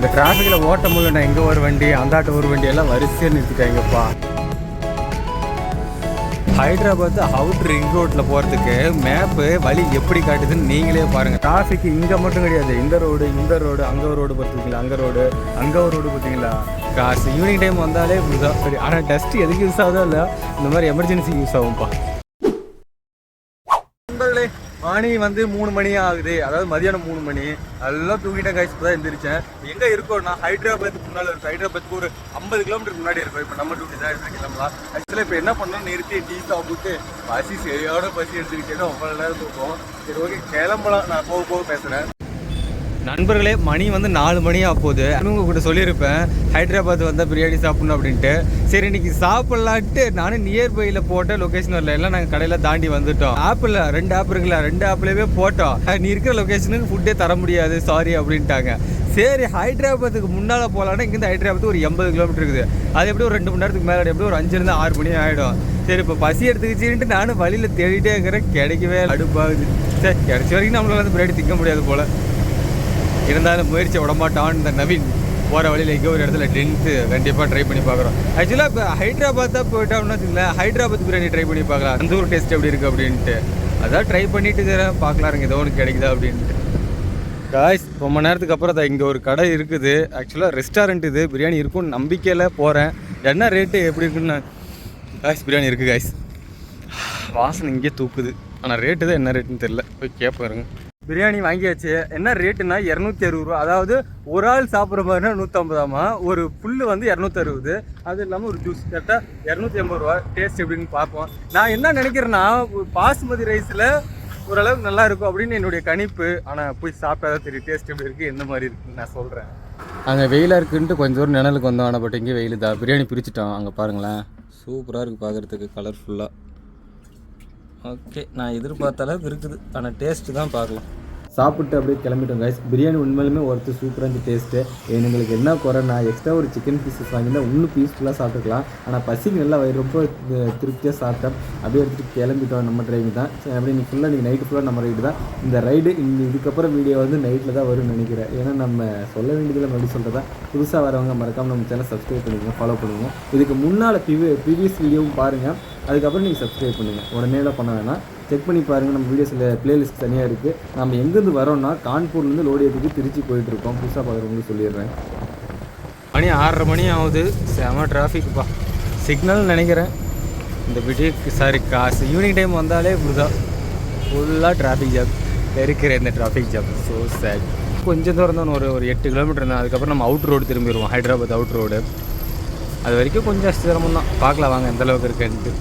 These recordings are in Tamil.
இந்த டிராஃபிக்கில் ஓட்ட முடியல எங்கே ஒரு வண்டி அந்தாட்ட ஒரு வண்டி எல்லாம் வரிசையாக நிறுத்திட்டாங்கப்பா. ஹைதராபாத் அவுட் ரிங் ரோட்டில் போகிறதுக்கு மேப்பு வழி எப்படி காட்டுதுன்னு நீங்களே பாருங்கள் டிராஃபிக் இங்கே மட்டும் கிடையாது. இந்த ரோடு இந்த ரோடு அங்கே ஒரு ரோடு பார்த்தீங்களா அங்கே ரோடு அங்கே ஒரு ரோடு பார்த்தீங்களா காசு ஈவினிங் டைம் வந்தாலே இப்படிதான். சரி ஆனால் டஸ்ட் எதுக்கு யூஸ் ஆகுதோ இல்லை இந்த மாதிரி எமர்ஜென்சி யூஸ் ஆகும்ப்பா. மணி வந்து மூணு மணி ஆகுது. அதாவது மதியானம் மூணு மணி. எல்லாம் தூங்கிட்டேன் கைஸ் தான் எந்திரிச்சேன். எங்கே இருக்கோம்னா ஹைதராபாத்துக்கு முன்னால இருக்கும் ஹைதராபாத்துக்கு ஒரு ஐம்பது கிலோமீட்டருக்கு முன்னாடி இருக்கும். இப்போ நம்ம டூட்டி தான் எடுத்து கிளம்பலாம் ஆக்சுவலாக இப்போ என்ன பண்ணோம்? நிறுத்தி டீ சாப்பிட்டு பசி சரியான பசி எடுத்துக்கிட்டேன்னு ரொம்ப நேரம் தூக்கம். சரி ஓகே கிளம்பலாம். நான் போக போக பேசுகிறேன் நண்பர்களே மணி வந்து நாலு மணி ஆக போகுது. உங்க கூட சொல்லியிருப்பேன் ஹைதராபாத் வந்தால் பிரியாணி சாப்பிடணும் அப்படின்ட்டு. சரி இன்னைக்கு சாப்பிட்லான்ட்டு நானும் நியர்பையில் போட்ட லொக்கேஷன் வரல. எல்லாம் நாங்கள் கடையில் தாண்டி வந்துட்டோம். ஆப்பில் ரெண்டு ஆப் இருக்குல்ல ரெண்டு ஆப்லேயே போட்டோம். நீ இருக்கிற லொக்கேஷனுக்கு ஃபுட்டே தர முடியாது சாரி அப்படின்ட்டாங்க. சரி ஹைதராபாத்துக்கு முன்னால் போகலான்னா இங்கேருந்து ஹைதராபாத் ஒரு எண்பது கிலோமீட்டர் இருக்குது. அது எப்படி ஒரு ரெண்டு மணி நேரத்துக்கு மேலே எப்படி ஒரு அஞ்சுலேருந்து ஆறு மணி ஆகிடும் சரி இப்போ பசி எடுத்துக்கிச்சுன்ட்டு நானும் வழியில் தேடிட்டே இருக்கிறேன். கிடைக்கவே அடுப்பாகுது. சரி கிடைச்ச வரைக்கும் நம்மளால வந்து பிரியாணி திங்க முடியாது போல். இருந்தாலும் முயற்சி விடமாட்டான் இந்த நவீன். போகிற வழியில் எங்கேயோ ஒரு இடத்துல டென்த்து கண்டிப்பாக ட்ரை பண்ணி பார்க்குறோம். ஆக்சுவலாக இப்போ ஹைதராபாத் தான் போயிட்டோம்னா வச்சுங்களேன் ஹைதராபாத் பிரியாணி ட்ரை பண்ணி பார்க்கலாம். அந்த ஒரு டேஸ்ட் எப்படி இருக்குது அப்படின்ட்டு. அதான் ட்ரை பண்ணிட்டு இருக்கிறேன். பார்க்கலாருங்க ஏதோ ஒன்று கிடைக்குதா அப்படின்ட்டு. காய்ஸ் ரொம்ப நேரத்துக்கு அப்புறம் தான் இங்கே ஒரு கடை இருக்குது. ஆக்சுவலாக ரெஸ்டாரண்ட் இது. பிரியாணி இருக்கும்னு நம்பிக்கையில் போகிறேன் என்ன ரேட்டு எப்படி இருக்குன்னு காய்ஸ் பிரியாணி இருக்குது காய்ஸ் வாசனை இங்கே தூக்குது. ஆனால் ரேட்டு தான் என்ன ரேட்டுன்னு தெரில போய் கேட்பாருங்க பிரியாணி வாங்கியாச்சு. என்ன ரேட்டுனா இரநூத்தி அறுபது ரூபா. அதாவது ஒரு ஆள் சாப்பிட்ற மாதிரினா நூற்றம்பதாமா ஒரு புல்லு வந்து இரநூத்தி அறுபது. அது இல்லாமல் ஒரு ஜூஸ் கரெக்டாக இரநூத்தி ஐம்பது ரூபா. டேஸ்ட் எப்படின்னு பார்ப்போம். நான் என்ன நினைக்கிறேன்னா பாஸ்மதி ரைஸில் ஓரளவுக்கு நல்லா இருக்கும் அப்படின்னு என்னுடைய கணிப்பு. ஆனால் போய் சாப்பிட்டா தான் தெரியும் டேஸ்ட் எப்படி இருக்குது எந்த மாதிரி இருக்குன்னு நான் சொல்கிறேன் அங்கே வெயிலாக இருக்குன்ட்டு கொஞ்சம் தூரம் நிழலுக்கு வந்தோம். ஆனால் பட் இங்கே வெயில் தான் பிரியாணி பிரிச்சுட்டோம். அங்கே பாருங்களேன். சூப்பராக இருக்குது பார்க்குறதுக்கு கலர்ஃபுல்லாக ஓகே நான் எதிர்பார்த்த அளவுக்கு இருக்குது. ஆனால் டேஸ்ட்டு தான் பார்க்கலாம். சாப்பிட்டு அப்படியே கிளம்பிட்டோம் கைஸ் பிரியாணி உண்மையிலுமே ஒருத்தர் சூப்பராக இருந்துச்சு டேஸ்ட்டு எங்களுக்கு என்ன குறைனா எக்ஸ்ட்ரா ஒரு சிக்கன் பீசஸ் வாங்கியிருந்தா இன்னும் பீஸ்ஃபுல்லாக சாப்பிட்டுக்கலாம். ஆனால் பசிக்கு நல்லா வயிறு ரொம்ப திருப்தியாக சாப்பிட்டேன் அப்படியே எடுத்துகிட்டு கிளம்பிட்டோம் நம்ம ட்ரைவிங் தான். சரி அப்படியே நீ ஃபுல்லாக நீங்கள் நைட்டு ஃபுல்லாக நம்ம ரைடு தான். இந்த ரைடு இந்த இதுக்கப்புறம் வீடியோ வந்து நைட்டில் தான் வரும்னு நினைக்கிறேன். ஏன்னா நம்ம சொல்ல வேண்டியதில் மறுபடியும் சொல்கிறதா புதுசாக வரவங்க மறக்காமல் நம்ம சேனல் சப்ஸ்கிரைப் பண்ணிக்கோங்க ஃபாலோ பண்ணுவோம் இதுக்கு முன்னால் பிவி ப்ரீவியஸ் வீடியோவும் பாருங்கள் அதுக்கப்புறம் நீங்கள் சப்ஸ்கிரைப் பண்ணுங்கள் உடனே பண்ண வேணாம். செக் பண்ணி பாருங்கள் நம்ம வீடியோஸில் பிளேலிஸ்ட் தனியாக இருக்குது நம்ம எங்கேருந்து வரோம்னா கான்பூர்லேருந்து லோடியத்துக்கு திருச்சி போயிட்டுருக்கோம் புதுசாக பார்க்குறவங்களுக்கு சொல்லிடுறேன். மணி ஆறரை மணி ஆகுது. செம டிராஃபிக்ப்பா சிக்னல் நினைக்கிறேன். இந்த விடிய சாரி காசு. ஈவினிங் டைம் வந்தாலே இப்படிதான். ஃபுல்லாக டிராஃபிக் ஜாம் இருக்கிற இந்த டிராஃபிக் ஜாம் ஸோ சேட் கொஞ்சம் தூரம் தான் ஒரு ஒரு எட்டு கிலோமீட்டர் இருந்தால் அதுக்கப்புறம் நம்ம அவுட் ரோடு திரும்பிடுவோம். ஹைதராபாத் அவுட் ரோடு அது வரைக்கும் கொஞ்சம் சிரமம் தான். பார்க்கலாம் வாங்க எந்தளவுக்கு இருக்குன்ட்டு.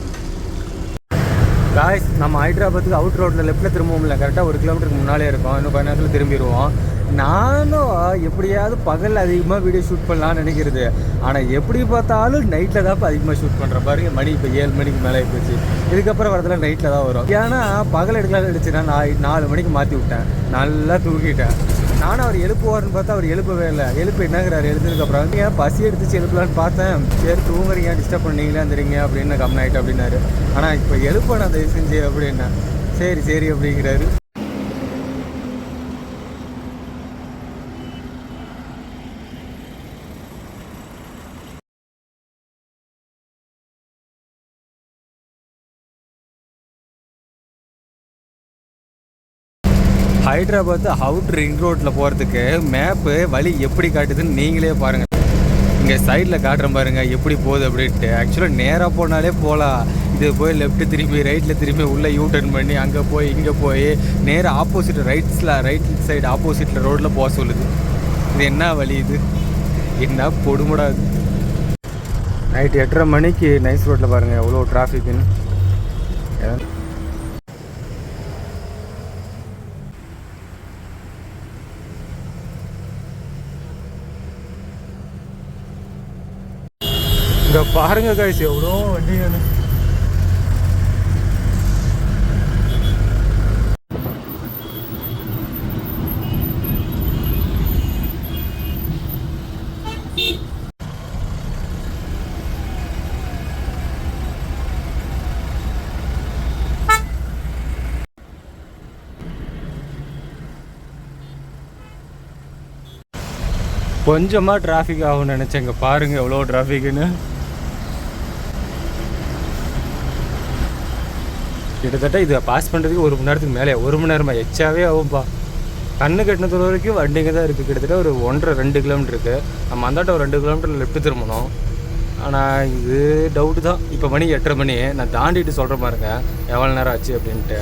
காய்ஸ் நம்ம ஹைதராபாத்துக்கு அவுட் ரோட்டில் லெஃப்ட்டில் திரும்பவும்ல. கரெக்டாக ஒரு கிலோமீட்டருக்கு முன்னாலே இருக்கும். இன்னும் கொஞ்ச நேரத்தில் திரும்பிடுவோம் நானும் எப்படியாவது பகல் அதிகமாக வீடியோ ஷூட் பண்ணலான்னு நினைக்கிறது. ஆனால் எப்படி பார்த்தாலும் நைட்டில் தான் இப்போ அதிகமாக ஷூட் பண்ணுற பாருங்க மணி இப்போ ஏழு மணிக்கு மேலே போச்சு. இதுக்கப்புறம் வரதுல நைட்டில் தான் வரும். ஏன்னா பகல் எடுக்கலாம்னு நினச்சினா நான் நாலு மணிக்கு மாற்றி விட்டேன். நல்லா தூங்கிட்டேன். நானும் அவர் எழுப்புவார்னு பார்த்தா அவர் எழுப்பவே இல்லை. எழுப்பு என்னங்கிறாரு எழுந்ததுக்கப்புறம் ஏன் பசி எடுத்துச்சு? எழுப்பலான்னு பார்த்தேன். சரி தூங்குறீங்க. டிஸ்டர்ப் பண்ணீங்களா? இருந்துறீங்க அப்படின்னு கம்மி ஆகிட்டு அப்படின்னாரு. ஆனால் இப்போ எழுப்ப நான் தயவு செஞ்சு அப்படின்னா. சரி சரி அப்படிங்கிறாரு. ஹைதராபாத் அவுட் ரிங் ரோட்டில் போகிறதுக்கு மேப்பு வழி எப்படி காட்டுதுன்னு நீங்களே பாருங்கள் இங்கே சைடில் காட்டுறேன் பாருங்கள் எப்படி போகுது அப்படின்ட்டு. ஆக்சுவலாக நேராக போனாலே போகலாம் இது போய் லெஃப்ட் திரும்பி ரைட்டில் திரும்பி உள்ளே யூ டர்ன் பண்ணி அங்கே போய் இங்கே போய் நேராக ஆப்போசிட் ரைட்ஸில் ரைட் சைடு ஆப்போசிட்டில் ரோட்டில் போக சொல்லுது. இது என்ன வழி இது? என்ன பொடுமுடாது நைட் எட்டரை மணிக்கு நைஸ் ரோட்டில் பாருங்கள் எவ்வளோ டிராஃபிக்னு இதை பாருங்க காய்ச்சி எவ்வளோ வண்டிகள் கொஞ்சமாக டிராஃபிக் ஆகும்னு நினச்சேங்க. பாருங்கள் எவ்வளோ டிராஃபிக்குன்னு கிட்டத்தட்ட இதை பாஸ் பண்ணுறதுக்கு ஒரு மணி நேரத்துக்கு மேலே ஒரு மணி நேரமா? எச்சாவே ஆகும்பா கண்ணு கட்டின தூரம் வரைக்கும் வண்டிங்க தான் இருக்குது கிட்டத்தட்ட ஒரு ஒன்றரை ரெண்டு கிலோமீட்டர் இருக்குது நம்ம அந்தாட்ட ஒரு ரெண்டு கிலோமீட்டர் லெஃப்ட் திரும்பணும். ஆனால் இது டவுட்டு தான். இப்போ மணி எட்டரை மணி. நான் தாண்டிட்டு சொல்கிற பாருங்க எவ்வளோ நேரம் ஆச்சு அப்படின்ட்டு.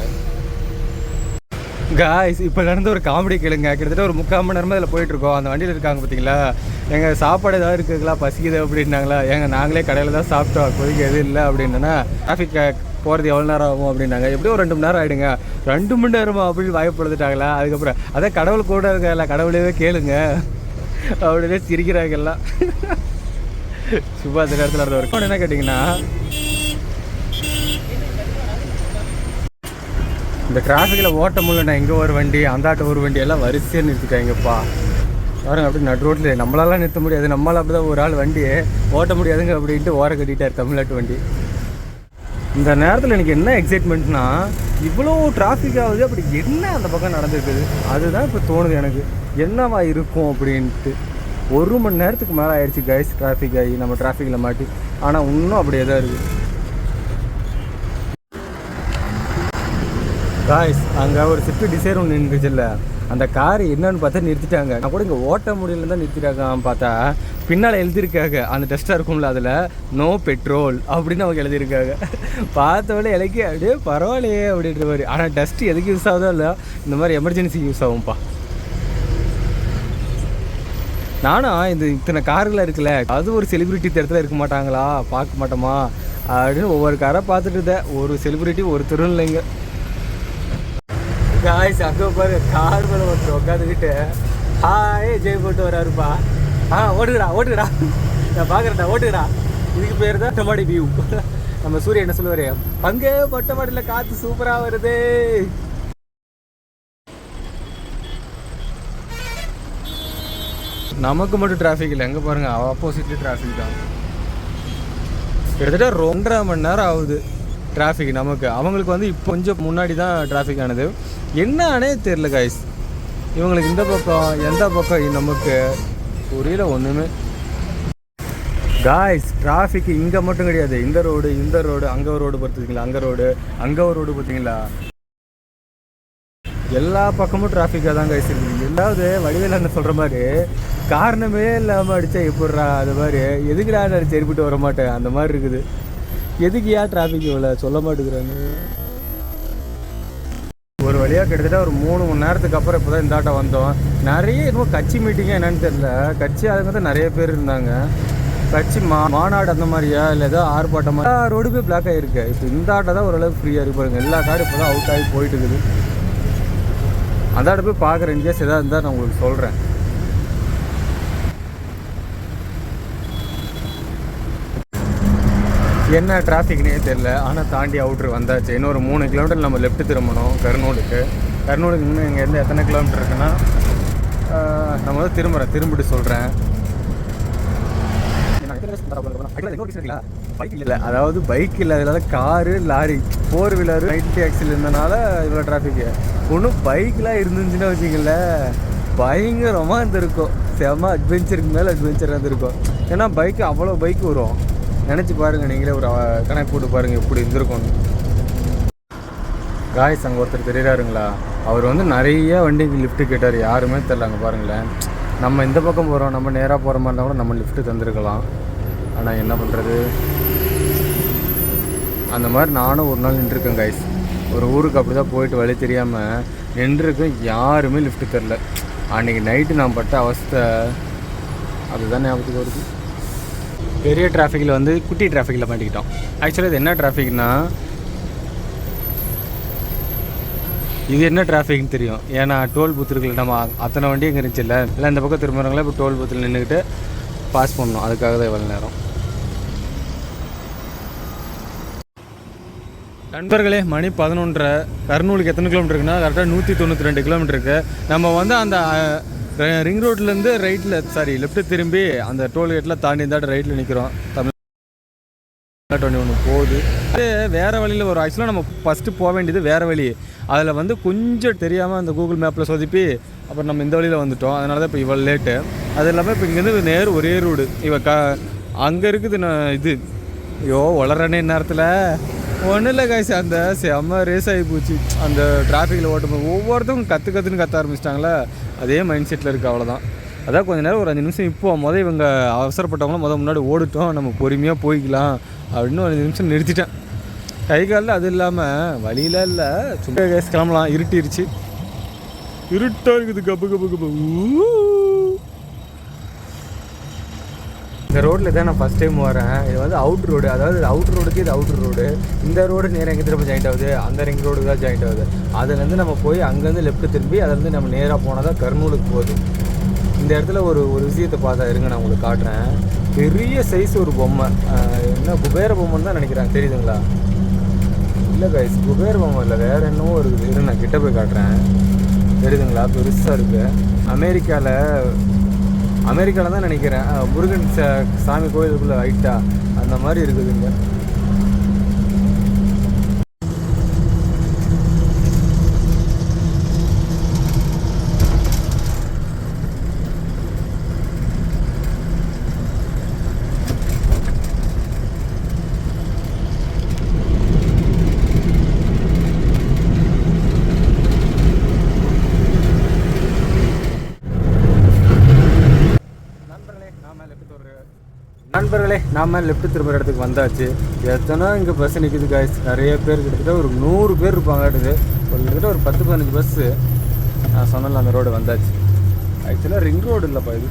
காய்ஸ் இப்போ நடந்த ஒரு காமெடி கேளுங்க. கிட்டத்தட்ட ஒரு முக்கால் மணி நேரமாக இதில் போயிட்டுருக்கோம் அந்த வண்டியில் இருக்காங்க பார்த்தீங்களா எங்கள் சாப்பாடு ஏதாவது இருக்குங்களா பசிக்குது அப்படின்னாங்களா? எங்கள் நாங்களே கடையில் தான் சாப்பிட்டோம். இப்போதைக்கு எதுவும் இல்லை அப்படின்னா டிராஃபிக் போகிறது எவ்வளோ நேரம் ஆகும் அப்படின்னாங்க. எப்படியும் ஒரு ரெண்டு மணி நேரம் ஆகிடுங்க ரெண்டு மணி நேரமா அப்படின்னு வாய்ப்படுத்திட்டாங்களா அதுக்கப்புறம் அதான் கடவுள் கூட இருக்கல கடவுளையே கேளுங்க. அப்படியே சிரிக்கிறாங்க எல்லாம். சும்மா அந்த நேரத்தில் இருந்த ஒரு என்ன கேட்டிங்கன்னா இந்த டிராஃபிக்கில் ஓட்ட முடியலண்ணா இங்கே ஒரு வண்டி அந்தாட்ட ஒரு வண்டி எல்லாம் வரிசையாக நிறுத்திட்டாங்கப்பா. பாருங்க அப்படி நடு ரோட்டில் நம்மளாலாம் நிறுத்த முடியாது. நம்மளால் அப்படி தான் ஒரு ஆள் வண்டி ஓட்ட முடியாதுங்க அப்படின்ட்டு ஓர கட்டிட்டார் தமிழ்நாட்டு வண்டி. இந்த நேரத்தில் எனக்கு என்ன எக்ஸைட்மெண்ட்னா இவ்வளோ டிராஃபிக் ஆகுது அப்படி என்ன அந்த பக்கம் நடந்திருக்குது? அதுதான் இப்போ தோணுது எனக்கு. என்னவா இருக்கும் அப்படின்ட்டு. ஒரு மணி நேரத்துக்கு மேலே ஆயிடுச்சு கைஸ் டிராஃபிக் ஆகி நம்ம டிராஃபிக்கில் மாட்டி. ஆனால் இன்னும் அப்படியே தான் இருக்குது காய்ஸ் அங்கே ஒரு ஸ்விஃப்ட் டிசைர் ஒன்று நின்றுச்சுல்ல அந்த கார் என்னன்னு பார்த்தா நிறுத்திட்டாங்க. நான் கூட இங்கே ஓட்ட முடியலன்னு தான் நிறுத்திட்டாங்க பார்த்தா பின்னால் எழுதியிருக்காங்க அந்த டஸ்ட்டாக இருக்கும்ல அதில் நோ பெட்ரோல் அப்படின்னு அவங்க எழுதியிருக்காங்க பார்த்தவொடனே இலக்கி அப்படியே பரவாயில்லையே அப்படின்ற மாதிரி. ஆனால் டஸ்ட் எதுக்கு யூஸ் ஆகுதோ இல்லை இந்த மாதிரி எமர்ஜென்சிக்கு யூஸ் ஆகும்ப்பா. நானும் இந்த இத்தனை கார்கள் இருக்குல்ல அது ஒரு செலிபிரிட்டி இடத்துல இருக்க மாட்டாங்களா? பார்க்க மாட்டோமா? அப்படின்னு ஒவ்வொரு காரை பார்த்துட்டு இருந்தேன். ஒரு செலிபிரிட்டி ஒருத்தரும் இல்லைங்க காய்ஸ் அங்கே பாரு கார் மேலே ஒருத்தர் உட்காந்துக்கிட்டு ஹாய் ஜெய் போட்டு வராருப்பா. ஆ ஓட்டுடா ஓட்டுடா நான் பார்க்குறேன்டா ஓட்டுடா இதுக்கு பேர் தான் டொமாடி வியூ. நம்ம சூரியன் என்ன சொல்லுவார்? பங்கே பொட்டமாடியில் காற்று சூப்பராக வருது. நமக்கு மட்டும் டிராஃபிக் இல்லை. எங்கே பாருங்க ஆப்போசிட்லேயும் டிராஃபிக் தான். கிட்டத்தட்ட ரெண்டரை மணி நேரம் ஆகுது டிராஃபிக் நமக்கு. அவங்களுக்கு வந்து இப்போ கொஞ்சம் முன்னாடி தான் டிராஃபிக் ஆனது. என்ன ஆனே தெரில காய்ஸ் இவங்களுக்கு இந்த பக்கம் எந்த பக்கம் நமக்கு புரியல ஒன்றுமே காய்ஸ் டிராஃபிக் இங்கே மட்டும் கிடையாது. இந்த ரோடு இந்த ரோடு அங்கே ஒரு ரோடு பார்த்தீங்களா அங்கே ரோடு அங்கே ஒரு ரோடு பார்த்தீங்களா எல்லா பக்கமும் டிராஃபிக்காக தான் காய்ஸ் இருக்குது. எல்லாவது வடிவேல் என்ன சொல்கிற மாதிரி காரணமே இல்லாமல் அடித்தா எப்படிறா அது மாதிரி? எதுக்குடா நான் சரிப்பட்டு வர மாட்டேன்? அந்த மாதிரி இருக்குது. எதுக்கு ஏன் டிராஃபிக் இவ்வளோ சொல்ல மாட்டேங்கிறாங்க. ஒரு வழியாக கிட்டத்தட்ட ஒரு மூணு மணி நேரத்துக்கு அப்புறம் இப்போ தான் இந்தாட்ட வந்தோம். நிறைய இன்னும் கட்சி மீட்டிங்காக என்னன்னு தெரியல. கட்சி ஆளுங்க தான் நிறைய பேர் இருந்தாங்க. கட்சி மா மாநாடு அந்த மாதிரியா? இல்லை ஏதோ ஆர்ப்பாட்டம் ரோடு போய் பிளாக் ஆகிருக்கு இப்போ இந்த ஆட்டை தான் ஓரளவுக்கு ஃப்ரீயாக இருக்கு பாருங்கள் எல்லா காரும் இப்போ தான் அவுட் ஆகி போயிட்டு இருக்குது. அந்த ஆட்டை போய் பார்க்குறேன் இன்கேஸ் எதாவது இருந்தால் நான் உங்களுக்கு சொல்கிறேன் என்ன டிராஃபிக்னே தெரில ஆனால் தாண்டி அவுட்ரு வந்தாச்சு. இன்னொரு மூணு கிலோமீட்டர் நம்ம லெஃப்ட் திரும்பணும் கர்னூலுக்கு கர்னூலுக்கு இன்னும் இங்கே இருந்து எத்தனை கிலோமீட்டர் இருக்குன்னா நம்ம வந்து திரும்புகிறேன் திரும்பிட்டு சொல்கிறேன் இல்லை. அதாவது பைக் இல்லாதனால car lorry four wheeler night axial இருந்தனால இவ்வளோ டிராஃபிக்கு ஒன்றும் பைக்லாம் இருந்துச்சுன்னா வச்சிங்களேன் பயங்கரமாக இருந்திருக்கும். செம அட்வென்ச்சருக்கு மேலே அட்வென்ச்சர் இருந்திருக்கும். ஏன்னா பைக்கு அவ்வளோ பைக் வரும். நினச்சி பாருங்கள் நீங்களே ஒரு கணக்கு போட்டு பாருங்கள் எப்படி இருந்திருக்கும். காய்ஸ் அங்கே ஒருத்தர் தெரியுறாருங்களா? அவர் வந்து நிறைய வண்டிக்கு லிஃப்ட்டு கேட்டார். யாருமே தெரில அங்கே பாருங்களேன். நம்ம இந்த பக்கம் போகிறோம் நம்ம நேராக போகிற மாதிரி இருந்தால் கூட நம்ம லிஃப்ட்டு தந்திருக்கலாம். ஆனால் என்ன பண்ணுறது அந்த மாதிரி நானும் ஒரு நாள் நின்றுருக்கேன் கைஸ் ஒரு ஊருக்கு அப்படி தான் போயிட்டு வழி தெரியாமல் நின்றுருக்கேன். யாருமே லிஃப்ட்டு தெரில அன்றைக்கி நைட்டு நான் பட்ட அவஸ்தை அதுதான் ஞாபகத்துக்கு வருது. பெரிய டிராஃபிக்கில் வந்து குட்டி டிராஃபிக்கில் மாட்டிக்கிட்டோம். ஆக்சுவலாக இது என்ன டிராஃபிக்னா இது என்ன டிராஃபிக்னு தெரியும். ஏன்னா டோல் பூத் இருக்குல்ல நம்ம அத்தனை வண்டி இங்கே இருந்துச்சு இல்லை இல்லை இந்த பக்கம் திரும்புறவங்களே இப்போ டோல் பூத்தில் நின்றுக்கிட்டு பாஸ் பண்ணணும். அதுக்காக தான் இவ்வளோ நேரம். நண்பர்களே மணி பதினொன்றரை. கர்னூலுக்கு எத்தனை கிலோமீட்டர் இருக்குன்னா கரெக்டாக நூற்றி தொண்ணூற்றி ரெண்டு கிலோமீட்டருக்கு நம்ம வந்து அந்த ரிங் ரோட்லேருந்து ரைட்டில் சாரி லெஃப்ட்டு திரும்பி அந்த டோல்கேட்டில் தாண்டி இருந்தாட்டு ரைட்டில் நிற்கிறோம் தமிழ் டுவெண்ட்டி ஒன்று போகுது. அது வேறு வழியில் ஒரு ஆக்சுவலாக நம்ம ஃபஸ்ட்டு போக வேண்டியது வேறு வழி. அதில் வந்து கொஞ்சம் தெரியாமல் அந்த கூகுள் மேப்பில் சொதுப்பி அப்புறம் நம்ம இந்த வழியில் வந்துட்டோம். அதனால தான் இப்போ இவ்வளோ லேட்டு அது இல்லாமல் இப்போ இங்கேருந்து நேர் ஒரே ரோடு இவ க அங்கே இருக்குது நான் இது. ஐயோ வளரனே நேரத்தில் ஒன்றும் இல்லை காய்ச்சி அந்த செம்ம ரேஸ் ஆகி போச்சு. அந்த டிராஃபிக்கில் ஓட்டும்போது ஒவ்வொருத்தரும் கற்று கற்றுன்னு கற்ற ஆரம்பிச்சிட்டாங்களே. அதே மைண்ட் செட்டில் இருக்குது அவ்வளோதான் அதான் கொஞ்ச நேரம் ஒரு அஞ்சு நிமிஷம் இப்போ முதல் இவங்க அவசரப்பட்டவங்களும் முதல் முன்னாடி ஓடிட்டோம் நம்ம பொறுமையாக போய்க்கலாம் அப்படின்னு ஒரு அஞ்சு நிமிஷம் நிறுத்திட்டேன். கை காலில் அது இல்லாமல் வழியில இல்லை சும்மா கேஸ் கிளம்பலாம் இருட்டிருச்சு. இருட்டாக இருக்குது கப்பு கப்பு கப்பு. ஊ. இந்த ரோட்டில் தான் நான் ஃபஸ்ட் டைம் வரேன். இது வந்து அவுட் ரோடு அதாவது அவுட் ரோடுக்கு இது அவுட் ரோடு இந்த ரோடு நேராக எங்கே திரும்ப ஜாயிண்ட் ஆகுது? அந்த ரிங் ரோடு தான் ஜாயிண்ட் ஆகுது. அதுலேருந்து நம்ம போய் அங்கேருந்து லெஃப்ட் திரும்பி அதுலேருந்து நம்ம நேராக போனால் தான் கர்னூலுக்கு போகுது. இந்த இடத்துல ஒரு ஒரு விஷயத்தை பார்த்தா இருங்க நான் உங்களுக்கு காட்டுறேன். பெரிய சைஸ் ஒரு பொம்மை. என்ன குபேர பொம்மைன்னு தான் நினைக்கிறேன். தெரியுதுங்களா? இல்லை கைஸ் குபேர பொம்மை இல்லை. வேறு என்னவோ இருக்குது. இரு நான் கிட்ட போய் காட்டுறேன். தெரியுதுங்களா? பெருசாக இருக்குது அமெரிக்காவில் அமெரிக்காவில் தான் நினைக்கிறேன். முருகன் சாமி கோயிலுக்குள்ளே ஹைட்டா அந்த மாதிரி இருக்குதுங்க நண்பர்களே நாம லெஃப்ட் ஒரு நண்பர்களே நாம லெஃப்ட் திரும்புற இடத்துக்கு வந்தாச்சு. எத்தனை இங்கே பஸ் நிற்கிது காய்ஸ் நிறைய பேர் கிட்டத்தட்ட ஒரு நூறு பேர் இருப்பாங்க அடுத்து ஒரு கிட்டத்தட்ட ஒரு பத்து பதினஞ்சு பஸ்ஸு நான் சொன்னல அந்த ரோடு வந்தாச்சு. ஆக்சுவலாக ரிங் ரோடு இல்லைப்பா இது.